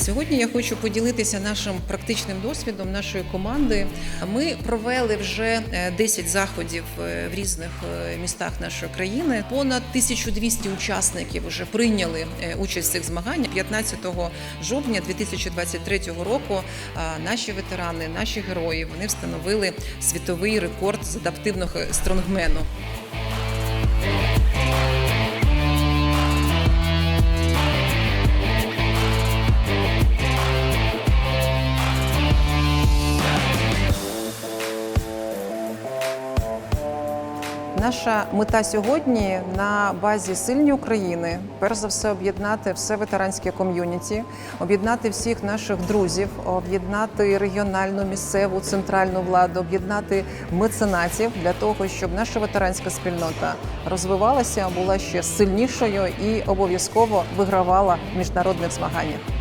Сьогодні я хочу поділитися нашим практичним досвідом нашої команди. Ми провели вже е, 10 заходів е, в різних е, містах нашої країни. Понад 1200 учасників вже прийняли е, участь в цих змаганнях. 15 жовтня 2023 року наші ветерани, наші герої, вони встановили світовий рекорд з адаптивного стронгмену. Наша мета сьогодні на базі сильні України, перш за все, об'єднати все ветеранське ком'юніті, об'єднати всіх наших друзів, об'єднати регіональну, місцеву, центральну владу, об'єднати меценатів для того, щоб наша ветеранська спільнота розвивалася, була ще сильнішою і обов'язково вигравала в міжнародних змаганнях.